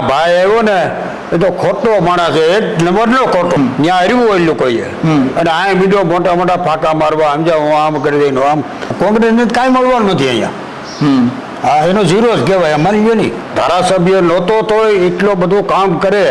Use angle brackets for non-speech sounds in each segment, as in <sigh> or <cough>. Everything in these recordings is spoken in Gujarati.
આ ભાઈ આવ્યો ને એ તો ખોટો માણસ છે એક નંબરનો ખોટો. ત્યાં હરવું હોય લોકોએ અને આ બીજો મોટા મોટા ફાંકા મારવા સમજાવ હું આમ કરી દઈને આમ. કોંગ્રેસને તો કાંઈ મળવાનું નથી અહીંયા. હમ. હા એનો ઝીરો જ કહેવાય માની ગયો નહીં. ધારાસભ્ય નહોતો તોય એટલો બધું કામ કરે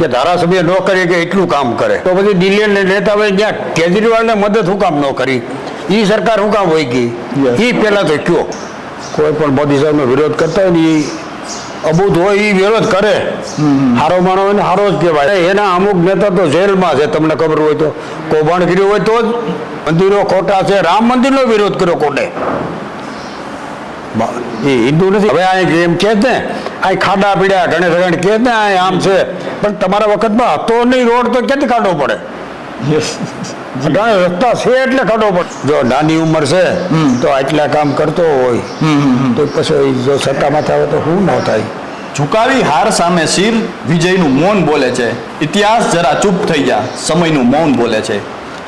કે ધારાસભ્ય ન કરે કે એટલું કામ કરે. તો પછી દિલ્હી નેતા હોય ત્યાં કેજરીવાલને મદદ શું કામ ન કરી? એ સરકાર શું કામ હોય ગઈ? એ પહેલાં તો કયો. કોઈ પણ મોદી સાહેબનો વિરોધ કરતા હોય ને એ અબૂત હોય એ વિરોધ કરે. હારો માણો હોય ને હારો જ કહેવાય. એના અમુક નેતા તો જેલમાં છે તમને ખબર હોય તો. કૌભાંડ કર્યું હોય તો જ. મંદિરો ખોટા છે. રામ મંદિરનો વિરોધ કર્યો કોને? એ હિન્દુ નથી. હવે આ એમ કે ને આ ખાડા પીડ્યા ગણેશ ગણ કે ને આ આમ છે. પણ તમારા વખતમાં હતો નહીં રોડ તો ક્યાંથી કાઢવો પડે? ઘણા <laughs> રસ્તા છે એટલે કાઢવો પડે. જો નાની ઉંમર છે તો આટલા કામ કરતો હોય તો પછી જો સત્તામાં આવે તો શું ન થાય? ઝુકાવી હાર સામે શિર વિજયનું મૌન બોલે છે. ઇતિહાસ જરા ચૂપ થઈ ગયા સમયનું મૌન બોલે છે.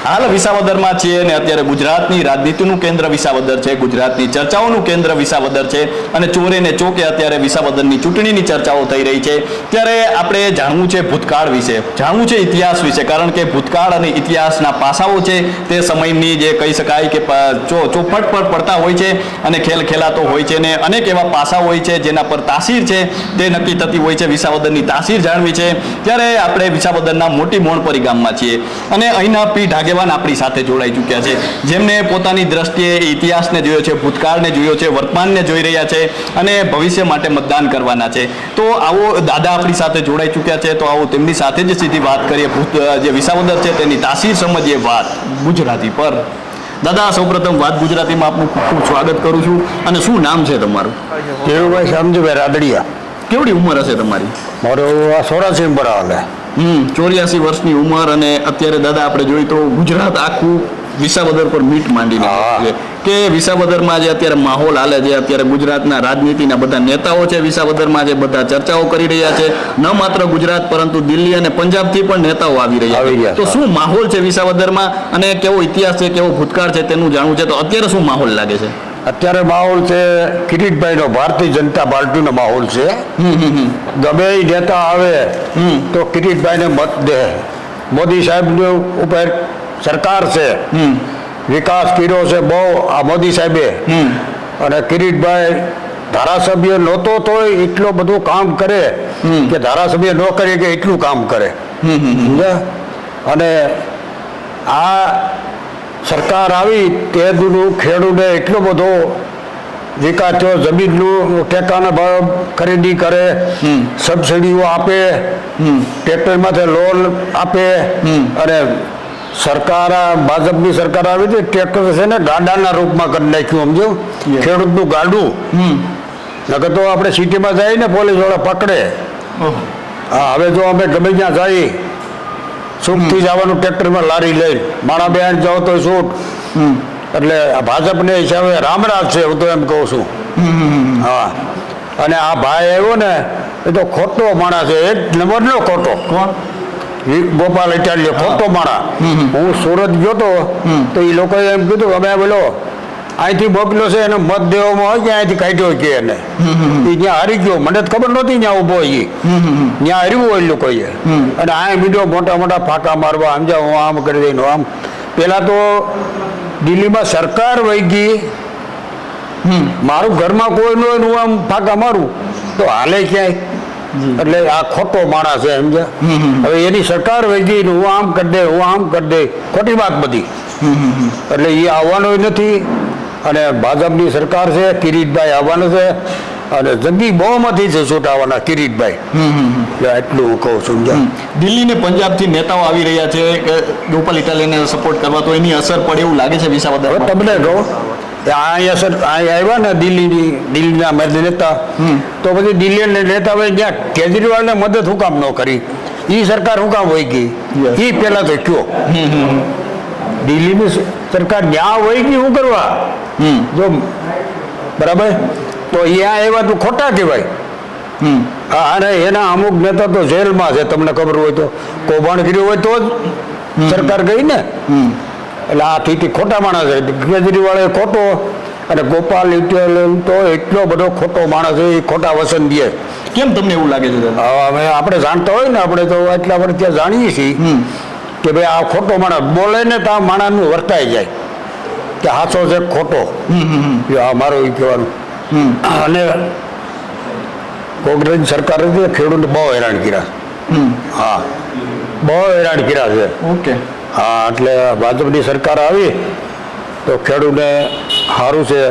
હાલ વિસાવદરમાં છીએ અને અત્યારે ગુજરાતની રાજનીતિનું કેન્દ્ર વિસાવદર છે, ગુજરાતની ચર્ચાઓનું કેન્દ્ર વિસાવદર છે અને ચોરે ને ચોકે અત્યારે વિસાવદરની ચૂંટણીની ચર્ચાઓ થઈ રહી છે. ત્યારે આપણે જાણવું છે ભૂતકાળ વિશે. જાણવું છે ઇતિહાસ વિશે, કારણ કે ભૂતકાળ અને ઇતિહાસના પાસાઓ છે તે સમયની જે કહી શકાય કે ચોપટ પર પડતા હોય છે અને ખેલ ખેલાતો હોય છે ને અનેક એવા પાસા હોય છે જેના પર તાસીર છે તે નક્કી થતી હોય છે, વિસાવદરની તાસીર જાણવી છે. ત્યારે આપણે વિસાવદરના મોટી મોણપરી ગામમાં છીએ. અને અહીંના પી ઢાગેવાન આપણી સાથે જોડાઈ ચૂક્યા છે. જેમને પોતાની દ્રષ્ટિએ ઇતિહાસને જોયો છે ભૂતકાળને જોયો છે વર્તમાનને જોઈ રહ્યા છે અને ભવિષ્ય માટે મતદાન કરવાના છે. તો આવો દાદા આપણી સાથે જોડાઈ ચૂક્યા છે તો આવો તેમની સાથે જ સીધી વાત કરીએ. ભૂત જે વિસાવદર છે તેની તાસીર સમજીએ વાત ગુજરાતી પર. દાદા સૌપ્રથમ વાત ગુજરાતીમાં આપનું ખૂબ ખૂબ સ્વાગત કરું છું. અને શું નામ છે તમારું? કેવુભાઈ સમજુભાઈ રાદડિયા. કેવડી ઉંમર હશે તમારી? મારો આ ઉંમર હમ ચોર્યાસી વર્ષની ઉંમર અને અત્યારે દાદા આપણે જોઈએ તો ગુજરાત આખું વિસાવદર પર મીટ માંડીને. છે. કે વિસાવદરમાં જે અત્યારે માહોલ હાલે છે અત્યારે ગુજરાતના રાજનીતિના બધા નેતાઓ છે વિસાવદરમાં જે બધા ચર્ચાઓ કરી રહ્યા છે ન માત્ર ગુજરાત પરંતુ દિલ્હી અને પંજાબથી પણ નેતાઓ આવી રહ્યા આવી છે. રહ્યા તો શું માહોલ છે વિસાવદરમાં અને કેવો ઇતિહાસ છે કેવો ભૂતકાળ છે તેનું જાણવું છે? તો અત્યારે શું માહોલ લાગે છે? અત્યારે માહોલ છે કિરીટભાઈનો ભારતીય જનતા પાર્ટીનો માહોલ છે. ગમે એ નેતા આવે તો કિરીટભાઈને મત દે. મોદી સાહેબની ઉપર સરકાર છે. વિકાસ કર્યો છે બહુ આ મોદી સાહેબે. અને કિરીટભાઈ ધારાસભ્ય નહોતો તોય એટલું બધું કામ કરે કે ધારાસભ્ય ન કરે કે એટલું કામ કરે? અને આ સરકાર આવી તે દૂરનું ખેડૂતને એટલો બધો વિકાસ થયો જમીનનું ટેકાના ભાવ ખરીદી કરે સબસિડીઓ આપે ટ્રેક્ટરમાંથી લોન આપે અને સરકાર આ ભાજપની સરકાર આવી હતી ટ્રેક્ટર છે ને ગાડાના રૂપમાં કરી નાખ્યું સમજો. ખેડૂતનું ગાડું. નકર તો આપણે સિટીમાં જઈએ ને પોલીસવાળા પકડે હા હવે જો અમે ગમે ત્યાં જઈએ સુખથી જવાનું ટ્રેક્ટરમાં લારી લઈ માણા બેન જાઓ તો છૂટ. એટલે આ ભાજપને હિસાબે રામરાજ છે હું તો એમ કહું છું. હા. અને આ ભાઈ આવ્યો ને એ તો ખોટો માણસ છે એક નંબરનો ખોટો. કોણ? ગોપાલ ઇટાલિયો ખોટો માણા હું સુરત ગયો તો તો એ લોકોએ એમ કીધું અમે બોલો અહીંથી બગલો છે એને મત દેવામાં હોય કે અહીંથી કાઢ્યો કે એને. એ ત્યાં હારી ગયો. મને તો ખબર નહોતી ત્યાં ઊભો એ ત્યાં હાર્યું હોય લોકોએ. અને આ બીજો મોટા મોટા ફાંકા મારવા આમ જાઓ હું આમ કરી દઈને આમ. પેલા તો દિલ્હીમાં સરકાર વહી ગઈ. મારું ઘરમાં કોઈ ન હોય હું આમ ફાંકા મારું તો હાલે ક્યાંય? એટલે આ ખોટો માણસ છે સમજ્યા? હવે એની સરકાર વહી ગઈ હું આમ કરી દે હું આમ કરી દે. ખોટી વાત બધી. એટલે એ આવવાનો નથી. અને ભાજપની સરકાર છે કિરીટભાઈ આવવાનો છે અને જંગી બહુમતી છે છૂટાવાના કિરીટભાઈ. એટલે હું કહું છું દિલ્હીને દિલ્હી ને પંજાબથી નેતાઓ આવી રહ્યા છે કે ગોપાલ ઇટાલીને સપોર્ટ કરવા તો એની અસર પડે એવું લાગે છે વિસાવદર તમને કહું અહીંયા સર અહીંયા આવ્યા ને દિલ્હીની દિલ્હીના મધ્ય નેતા તો પછી દિલ્હીના નેતા હોય ત્યાં કેજરીવાલને મદદ હું કામ ન કરી? એ સરકાર હું કામ હોય ગઈ? એ પહેલાં તો કયો? દિલ્હીની સરકાર ત્યાં હોય કે શું કરવા? જો બરાબર? તો અહીંયા એવા તો ખોટા કહેવાય. હા, અને એના અમુક નેતા તો જેલમાં છે તમને ખબર હોય તો. કૌભાંડ કર્યું હોય તો જ. સરકાર ગઈ ને. એટલે આ થી ખોટા માણસ છે. કેજરીવાળે ખોટો અને ગોપાલ ઇટેલ તો એટલો બધો ખોટો માણસ છે એ ખોટા વસન દે. કેમ તમને એવું લાગે છે હવે આપણે જાણતા હોય ને આપણે તો એટલા વર્ષ ત્યાં જાણીએ છીએ. કે ભાઈ આ ખોટો માણસ બોલે ને તો આ માણસનું વર્તાઈ જાય. કે હાથો છે ખોટો. આ મારું એ કહેવાનું. અને કોંગ્રેસ સરકાર હતી ખેડૂતને બહુ હેરાન કર્યા. હા. બહુ હેરાન કર્યા છે. ઓકે. હા એટલે ભાજપની સરકાર આવી તો ખેડૂતને સારું છે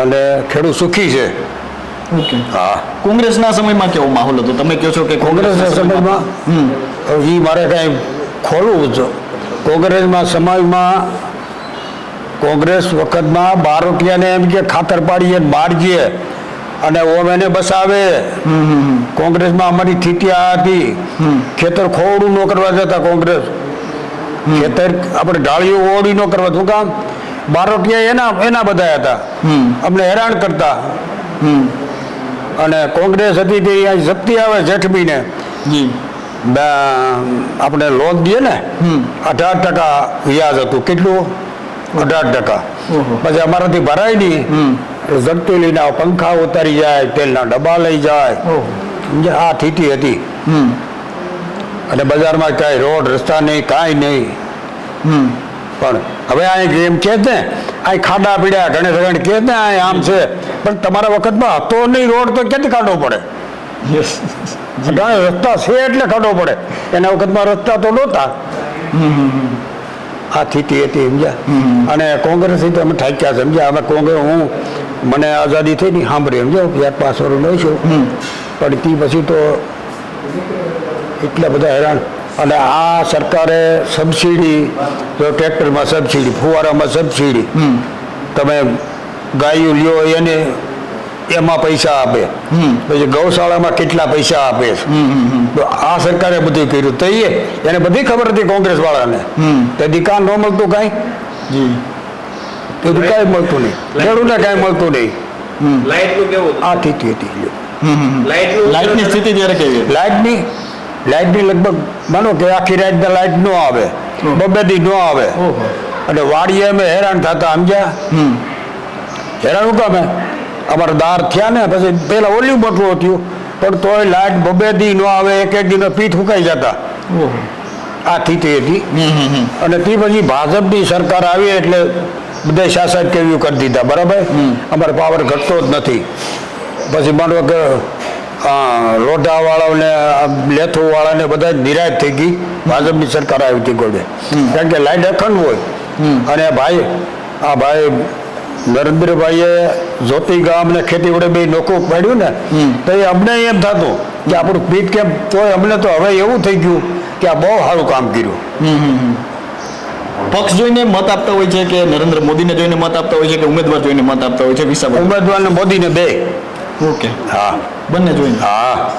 અને ખેડૂત સુખી છે. ઓકે. હા. કોંગ્રેસના સમયમાં કેવો માહોલ હતો? તમે કહો છો કે કોંગ્રેસના સમયમાં. હમ. એ મારે કાંઈ ખોલવું છે કોંગ્રેસમાં સમાજમાં કોંગ્રેસ વખતમાં બાર રૂપિયાને એમ કે ખાતર પાડીએ બહાર જઈએ અને ઓમ એને બસાવે. કોંગ્રેસમાં અમારી સ્થિતિ આ હતી. ખેતર ખોવડું ન કરવા જતા કોંગ્રેસ. ખેતર આપણે ઢાળીઓ ઓળી ન કરવા. શું કામ? બાર રૂપિયા એના એના બધા હતા. અમને હેરાન કરતા. અને કોંગ્રેસ હતી તે અહીં જપ્તી આવે જેઠબીને. જી બે- આપણે લોન દઈએ ને. અઢાર ટકા વ્યાજ હતું. કેટલું? અઢાર ટકા. પછી અમારાથી ભરાય નહીં. લઈને પંખા ઉતારી જાય તેલના ડબ્બા લઈ જાય? આ થીટી હતી. અને બજારમાં કાંઈ રોડ રસ્તા નહીં કાંઈ નહીં. પણ હવે અહીં એમ કહે છે ને અહીં ખાડા પીડ્યા ગણેશ ગણ કહે જ ને અહીં આમ છે. પણ તમારા વખતમાં હતો નહીં રોડ તો ક્યાંથી કાઢવો પડે? અઢારે રસ્તા છે એટલે કાઢવો પડે. એના વખતમાં રસ્તા તો નહોતા. આ સ્થિતિ હતી સમજ્યા. અને કોંગ્રેસથી અમે થાક્યા સમજ્યા? અમે કોંગ્રેસ હું મને આઝાદી થઈ નહીં સાંભળી સમજો ચાર પાંચ વર્ષ લઈ છું. પણ તે પછી તો એટલા બધા હેરાન. અને આ સરકારે સબસિડી જો ટ્રેક્ટરમાં સબસિડી ફુવારામાં સબસિડી તમે ગાયું લ્યો એને એમાં પૈસા આપે. હમ. પછી ગૌશાળામાં કેટલા પૈસા આપે છે? હમ હમ હમ. તો આ સરકારે બધું કર્યું. તો એ એને બધી ખબર હતી કોંગ્રેસ વાળાને. હમ. તે દીકા ન મળતું કાંઈ? જી. તે કાંઈ મળતું નહીં. ખેડૂતને કાંઈ મળતું નહીં. હમ. લાઇટનું કેવું? આ સ્થિતિ હતી લાઇટનું સ્થિતિ ત્યારે કેવી લાઇટની લાઇટની લગભગ માનો કે આખી રાતના લાઇટ ન આવે. હમ. ન આવે. ઓહો. અને વાડીએ અમે હેરાન થતા સમજ્યા? હમ. હેરાન શું કામે અમારા દાર થયા ને પછી પેલા ઓલી બટલું હતું પણ તોય લાઇટ બબે દી ન આવે એક એક દીનો પીઠ ફૂંકાઈ જતા. આ સ્થિતિ હતી. અને તે પછી ભાજપની સરકાર આવી એટલે બધા શાસક કેવી કરી દીધા બરાબર. અમારે પાવર ઘટતો જ નથી. પછી માનો કે લોઢા વાળાને લેથુ વાળાને બધા નિરાશ થઈ ગઈ. ભાજપની સરકાર આવી હતી ગોળે. કારણ કે લાઈટ અખંડ હોય. અને ભાઈ આ ભાઈ નરેન્દ્રભાઈએ જ્યોતિ ગામ ને ખેતી વડે બે નોકું પાડ્યું ને તો એ અમને એમ થતું કે આપણું પીઠ કેમ તો અમને તો હવે એવું થઈ ગયું કે આ બહુ સારું કામ કર્યું. પક્ષ જોઈને મત આપતા હોય છે કે નરેન્દ્ર મોદીને જોઈને મત આપતા હોય છે કે ઉમેદવાર જોઈને મત આપતા હોય છે? ઉમેદવાર ને મોદીને બે. ઓકે હા. બંને જોઈને. હા.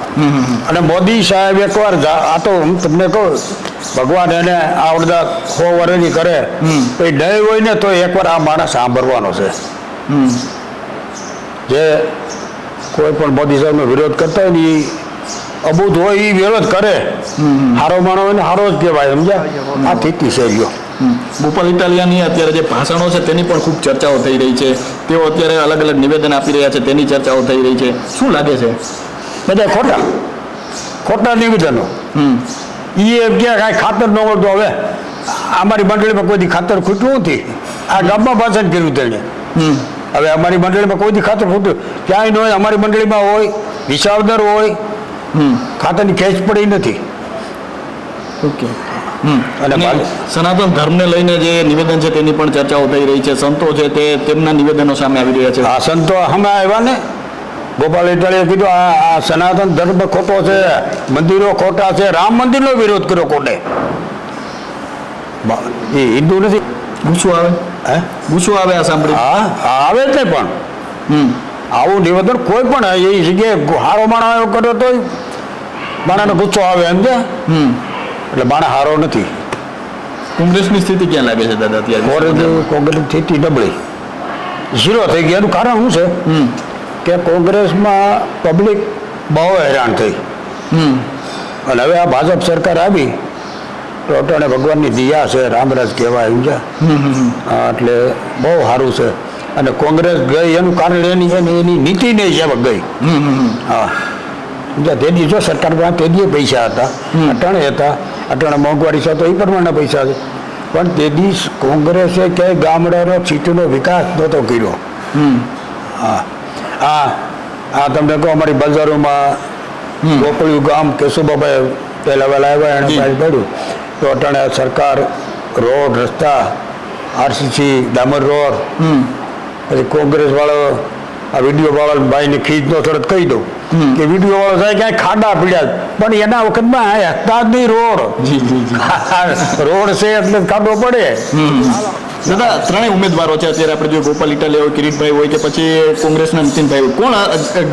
અને મોદી સાહેબ એકવાર આ તો હું તમને કહું ભગવાન એને આવડતા ખો વરેલી કરે એ નહીં હોય ને તો એકવાર આ માણસ સાંભળવાનો છે. જે કોઈ પણ મોદી સાહેબનો વિરોધ કરતા હોય ને એ અબૂધ હોય એ વિરોધ કરે. હારો માણો હોય ને હારો જ કહેવાય સમજ્યા? આ સ્થિતિ છે. ગોપાલ ઇટાલિયાની અત્યારે જે ભાષણો છે તેની પણ ખૂબ ચર્ચાઓ થઈ રહી છે. તેઓ અત્યારે અલગ અલગ નિવેદન આપી રહ્યા છે તેની ચર્ચાઓ થઈ રહી છે. શું લાગે છે? બધા ખોટા. ખોટા નિવેદનો. હમ. એ એમ કે કાંઈ ખાતર ન મળતું હવે અમારી મંડળીમાં કોઈ દી ખાતર ખૂટ્યું નથી. આ ગામમાં ભાષણ કર્યું તેણે. હમ. હવે અમારી મંડળીમાં કોઈ દી ખાતર ખૂટ્યું? ક્યાંય ન હોય અમારી મંડળીમાં હોય વિસાવદર હોય. હમ. ખાતરની ખેંચ પડી નથી. ઓકે. અને સનાતન ધર્મને લઈને જે નિવેદન છે તેની પણ ચર્ચાઓ થઈ રહી છે. સંતો છે તે તેમના નિવેદનો સામે આવી રહ્યા છે. આ સંતો અમે આવ્યા ને? ગોપાલ ઇટાળીએ કીધું આ સનાતન ધર્મ ખોટો છે મંદિરો ખોટા છે રામ મંદિરનો વિરોધ કર્યો કોને? એ હિન્દુ નથી. ગુસ્સો આવે? હે? ગુસ્સો આવે આ સાંભળી? હા આવે જ નહીં પણ. હમ. આવું નિવેદન કોઈ પણ એ જગ્યાએ હારો માણસ કર્યો તો માણસ ગુસ્સો આવે એમ છે હમ. એટલે માણસ હારો નથી. કોંગ્રેસની સ્થિતિ ક્યાં લાગે છે દાદા અત્યારે? કોંગ્રેસની કોંગ્રેસ સ્થિતિ નબળી ઝીરો થઈ ગયા. એનું કારણ શું છે? કે કોંગ્રેસમાં પબ્લિક બહુ હેરાન થઈ. હમ. અને હવે આ ભાજપ સરકાર આવી તો અટાણે ભગવાનની દિયા છે રામરાજ કહેવાય એમ છે એટલે બહુ સારું છે. અને કોંગ્રેસ ગઈ એનું કારણ એની એની એની નીતિ નહીં છે ગઈ. હા. સમજ્યા? જો સરકાર પાસે દી પૈસા હતા અટાણે હતા અટાણે મોંઘવારી છે તો એ પ્રમાણના પૈસા છે. પણ તે દિવસ કોંગ્રેસે ક્યાંય ગામડાનો સીટનો વિકાસ નહોતો કર્યો. હમ. હા. આ તમને કહો અમારી બજારોમાં ગોકળિયું ગામ કેશુબાબાએ પહેલાં વહેલા આવ્યા એને. પાણી પડ્યું તો અટાણે સરકાર રોડ રસ્તા આરસીસી ડામર રોડ પછી કોંગ્રેસ વાળો આ વીડિયો વાળા ભાઈને ખીચનો તરત કહી દઉં. કે વીડિયો વાળો થાય ક્યાંય ખાડા પીડ્યા પણ એના વખતમાં આ હતા જ નહીં રોડ. જી જી જી. રોડ છે એટલે ખાડો પડે. દાદા ત્રણેય ઉમેદવારો છે. અત્યારે આપણે જો ગોપાલ ઇટાલિયા હોય કિરીટભાઈ હોય કે પછી કોંગ્રેસના નીતિનભાઈ હોય. કોણ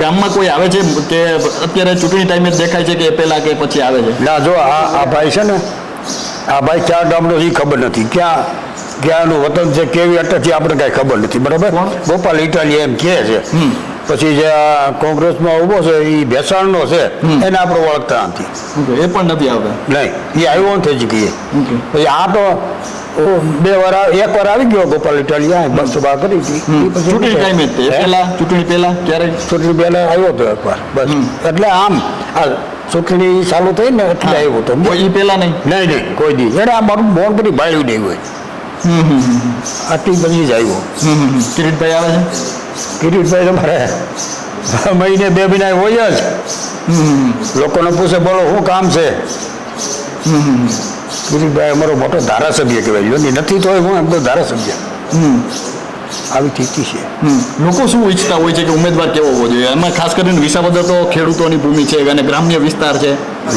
ગામમાં કોઈ આવે છે કે અત્યારે ચૂંટણી ટાઈમે દેખાય છે કે પહેલા કે પછી આવે છે? ના જો આ આ ભાઈ છે ને આ ભાઈ ક્યાં ગામનો એ ખબર નથી. ક્યાં ક્યાંનું વતન છે કેવી અટક છે આપણે કાંઈ ખબર નથી. બરાબર? ગોપાલ ઇટાલિયા એમ કહે છે. પછી જે આ કોંગ્રેસમાં ઊભો છે એ ભેસાણનો છે એને આપણે ઓળખતા નથી. એ પણ નથી આવતા નહીં એ આવ્યો નથી જ કહીએ પછી આ તો બે વાર એક વાર આવી ગયો ગોપાલ ઇટાલિયા બસ સભા કરી હતી. ચૂંટણી ટાઈમે પહેલા ચૂંટણી પહેલા ક્યારે? ચૂંટણી પહેલા આવ્યો હતો એકવાર બસ. એટલે આમ આ ચૂંટણી ચાલુ થઈ ને એટલે આવ્યો હતો. એ પહેલા નહીં? નહીં નહીં કોઈ દી. એને આ મારું મોન કરી ભાઈ નહીં હોય. આટલી બધી જ આવ્યો. કિરીટભાઈ આવે છે? કિરીટભાઈ તમારે? મહિને બે મહિના હોય જ. લોકોને પૂછે બોલો શું કામ છે? કિરીટભાઈ અમારો મોટો ધારાસભ્ય કહેવાય. યોની નથી તો હું એમ તો ધારાસભ્ય આવી સ્થિતિ છે. લોકો શું ઈચ્છતા હોય છે કે ઉમેદવાર કેવો હોવો જોઈએ? એમાં ખાસ કરીને વિસાવદર તો ખેડૂતોની ભૂમિ છે અને ગ્રામ્ય વિસ્તાર છે.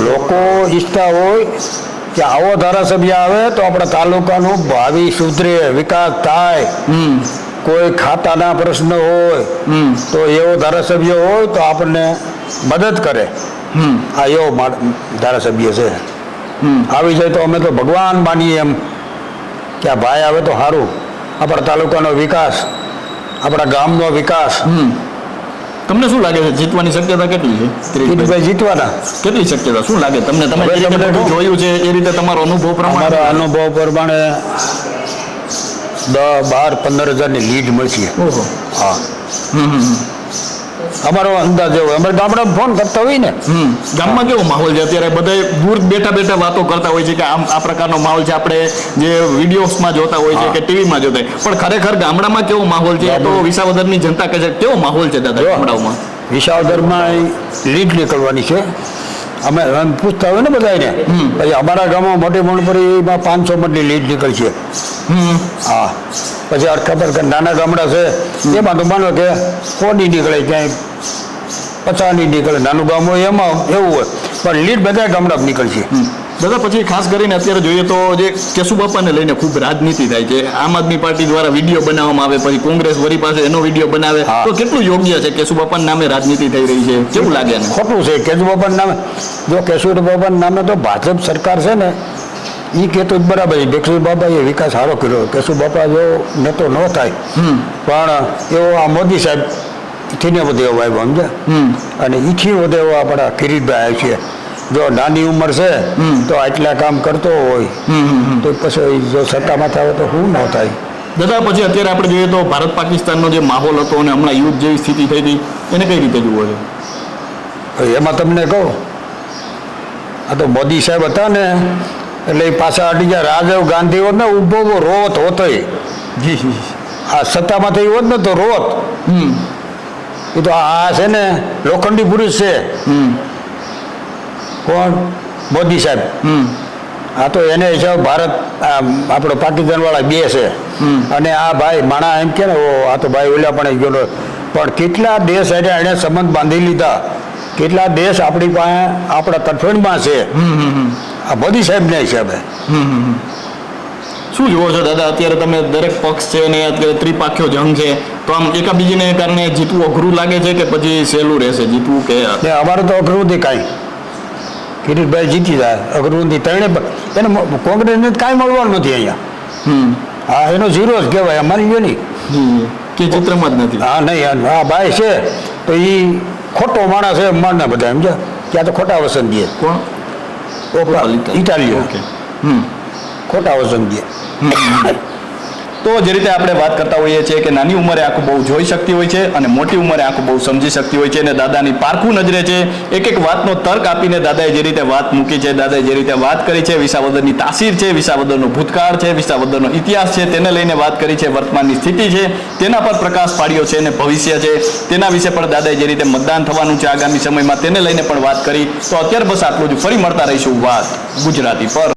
લોકો ઈચ્છતા હોય કે આવો ધારાસભ્ય આવે તો આપણા તાલુકાનું ભાવિ સુધરે વિકાસ થાય. કોઈ ખાતાના પ્રશ્ન હોય તો એવો ધારાસભ્ય હોય તો આપણને મદદ કરે. આ એવો ધારાસભ્ય છે. આવી જાય તો અમે તો ભગવાન માનીએ એમ. કે આ ભાઈ આવે તો સારું આપણા તાલુકાનો વિકાસ આપણા ગામનો વિકાસ. તમને શું લાગે છે જીતવાની શક્યતા કેટલી છે જીતવાના. કેટલી શક્યતા? શું લાગે? તમને તમે. જોયું છે એ રીતે તમારો અનુભવ પ્રમાણે? અનુભવ પ્રમાણે દસ બાર પંદર હજારની લીડ ઓહો. હા. હમ હમ હમ. અમારો અંદાજ એવો. અમારે ગામડા ફોન કરતા હોય ને. ગામમાં કેવો માહોલ છે? અત્યારે બધા દૂર બેઠા બેઠા વાતો કરતા હોય છે કે આમ આ પ્રકારનો માહોલ છે. આપણે જે વિડીયોસમાં જોતા હોય છે કે ટીવીમાં જોતા હોય. પણ ખરેખર ગામડામાં કેવો માહોલ છે? તો વિસાવદરની જનતા કહે છે કેવો માહોલ છે દાદા. ગામડાઓમાં? વિસાવદરમાં લીડ નીકળવાની છે. અમે એમ પૂછતા હોય ને બધાને પછી અમારા ગામમાં મોટી મોણપરીમાં પાંચસો મટલી લીડ નીકળશે હા. પછી કે નાના ગામડા છે એમાં તો માનો કે કોની નીકળે ક્યાંય પચાસની નીકળે. નાનું ગામ હોય એમાં એવું હોય. પણ લીડ બધા ગામડા નીકળશે દાદા પછી ખાસ કરીને અત્યારે જોઈએ તો જે કેશુબાપાને લઈને ખૂબ રાજનીતિ થાય છે આમ આદમી પાર્ટી દ્વારા વીડિયો બનાવવામાં આવે પછી કોંગ્રેસ વરી પાસે એનો વીડિયો બનાવે તો કેટલું યોગ્ય છે કેશુબાપાના નામે રાજનીતિ થઈ રહી છે? કેવું લાગે એને? ખોટું છે. કેશુબાપાના નામે જો કેશુબાપાના નામે તો ભાજપ સરકાર છે ને એ કહેતો બરાબર છે કેશુ બાપાએ વિકાસ સારો કર્યો. કેશુ બાપા જો નતો ન થાય. પણ એવો આ મોદી સાહેબ ઈથીને વધે એવો આવ્યો સમજ્યા? અને ઈથી વધે એવો આપણા કિરીટભાઈ આવ્યો છે જો નાની ઉંમર છે તો આટલા કામ કરતો હોય. તો પછી જો સત્તામાં થાય તો શું ન થાય? દાદા પછી અત્યારે આપણે જોઈએ તો ભારત પાકિસ્તાનનો જે માહોલ હતો અને હમણાં યુદ્ધ જેવી સ્થિતિ થઈ હતી એને કઈ રીતે જુઓ છો? એમાં તમને કહું આ તો મોદી સાહેબ હતા ને એટલે પાછા હટી ગયા. રાજીવ ગાંધી હોત ને ઊભો ઊભો રોત જી આ સત્તામાં થઈ હોત ને તો રોત હમ. એ તો આ છે ને લોખંડી પુરુષ છે. કોણ? મોદી સાહેબ. હમ. આ તો એને હિસાબ ભારત આપણો પાકિસ્તાન વાળા બે છે. અને આ ભાઈ માણા એમ કે ને આ તો ભાઈ ઓલા પણ ગયો પણ કેટલા દેશ એને એને સંબંધ બાંધી લીધા? કેટલા દેશ આપણી પાસે આપણા તરફેણમાં છે? આ મોદી સાહેબના હિસાબે. શું જુઓ છો દાદા? અત્યારે તમે દરેક પક્ષ છે અને અત્યારે ત્રિપાખ્યો જંગ છે. તો આમ એકાબીજીને કારણે જીતવું અઘરું લાગે છે કે પછી સહેલું રહેશે? જીતવું કે અમારે તો અઘરું નથી કાંઈ. કિરીટભાઈ જીતી જાય અઘરું ત્રણે એને કોંગ્રેસને કાંઈ મળવાનું નથી અહીંયા. હા એનો ઝીરો જ કહેવાય અમારી જો નહીં. કે ચિત્રમાં જ નથી. હા નહીં હા ભાઈ છે. તો એ ખોટો માણસ એમ મારના બધા સમજ્યા? ત્યાં તો ખોટા વસન દે. કોણ? હમ. ખોટા વસન દે. તો જે રીતે આપણે વાત કરતા હોઈએ છીએ કે નાની ઉંમરે આખું બહુ જોઈ શકતી હોય છે અને મોટી ઉંમરે આખું બહુ સમજી શકતી હોય છે અને દાદાની પારખું નજરે છે એક એક વાતનો તર્ક આપીને દાદાએ જે રીતે વાત મૂકી છે, દાદાએ જે રીતે વાત કરી છે, વિસાવદરની તાસીર છે, વિસાવદરનો ભૂતકાળ છે, વિસાવદરનો ઇતિહાસ છે, તેને લઈને વાત કરી છે, વર્તમાનની સ્થિતિ છે, તેના પર પ્રકાશ પાડ્યો છે અને ભવિષ્ય છે. તેના વિશે પણ દાદાએ જે રીતે મતદાન થવાનું છે આગામી સમયમાં તેને લઈને પણ વાત કરી. તો અત્યારે બસ આટલું જ. ફરી મળતા રહીશું વાત ગુજરાતી પર.